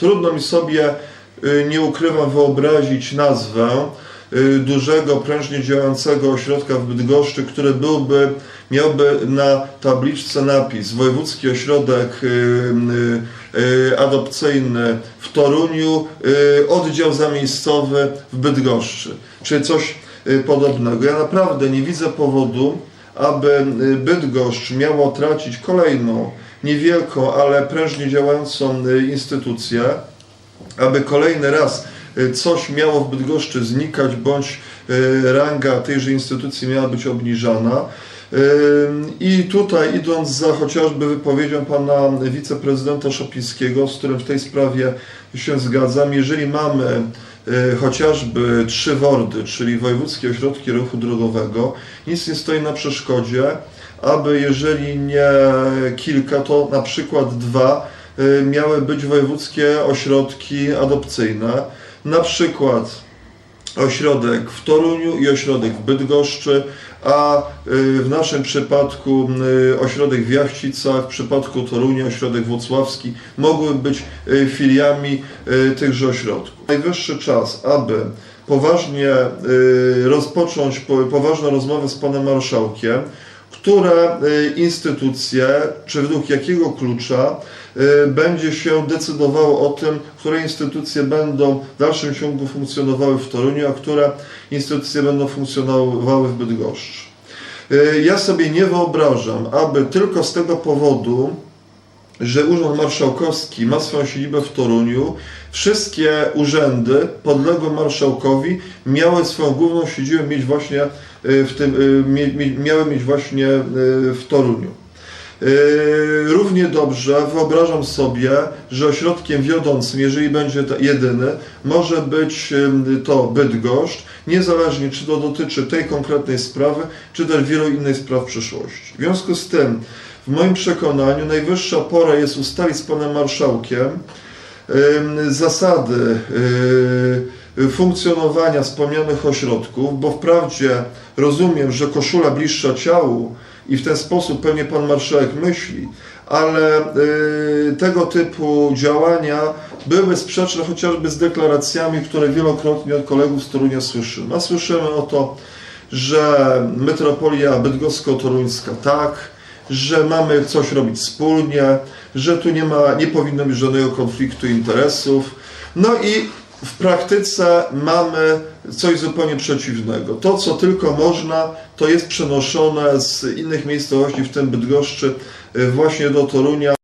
Trudno mi sobie, y, nie ukrywam, wyobrazić nazwę y, dużego, prężnie działającego ośrodka w Bydgoszczy, który byłby, miałby na tabliczce napis Wojewódzki Ośrodek y, Adopcyjny w Toruniu, oddział zamiejscowy w Bydgoszczy, czy coś podobnego. Ja naprawdę nie widzę powodu, aby y, Bydgoszcz miało tracić kolejną, niewielką, ale prężnie działającą y, instytucję, aby kolejny raz y, coś miało w Bydgoszczy znikać, bądź ranga tejże instytucji miała być obniżana. I tutaj idąc za chociażby wypowiedzią pana wiceprezydenta Szopińskiego, z którym w tej sprawie się zgadzam, jeżeli mamy chociażby trzy WORDy, czyli Wojewódzkie Ośrodki Ruchu Drogowego, nic nie stoi na przeszkodzie, aby jeżeli nie kilka, to na przykład dwa y, miały być wojewódzkie ośrodki adopcyjne. Na przykład ośrodek w Toruniu i ośrodek w Bydgoszczy, a y, w naszym przypadku y, ośrodek w Jachcicach, w przypadku Torunia ośrodek włocławski mogły być y, filiami tychże ośrodków. Najwyższy czas, aby poważnie rozpocząć po- poważną rozmowę z panem marszałkiem, które y, instytucje, czy według jakiego klucza y, będzie się decydowało o tym, które instytucje będą w dalszym ciągu funkcjonowały w Toruniu, a które instytucje będą funkcjonowały w Bydgoszczy. Y, Ja sobie nie wyobrażam, aby tylko z tego powodu, że Urząd Marszałkowski ma swoją siedzibę w Toruniu, wszystkie urzędy podległe marszałkowi miały swoją główną siedzibę mieć właśnie y, w tym, mie, miały mieć właśnie y, w Toruniu. Równie dobrze wyobrażam sobie, że ośrodkiem wiodącym, jeżeli będzie jedyny, może być to Bydgoszcz, niezależnie czy to dotyczy tej konkretnej sprawy, czy też wielu innych spraw w przyszłości. W związku z tym, w moim przekonaniu, najwyższa pora jest ustalić z panem marszałkiem zasady yy, funkcjonowania wspomnianych ośrodków, bo wprawdzie rozumiem, że koszula bliższa ciału i w ten sposób pewnie pan marszałek myśli, ale y, tego typu działania były sprzeczne chociażby z deklaracjami, które wielokrotnie od kolegów z Torunia słyszymy. A słyszymy o to, że metropolia bydgosko-toruńska tak, że mamy coś robić wspólnie, że tu nie ma, nie powinno być żadnego konfliktu interesów. No i w praktyce mamy coś zupełnie przeciwnego. To, co tylko można, to jest przenoszone z innych miejscowości, w tym Bydgoszczy, y, właśnie do Torunia.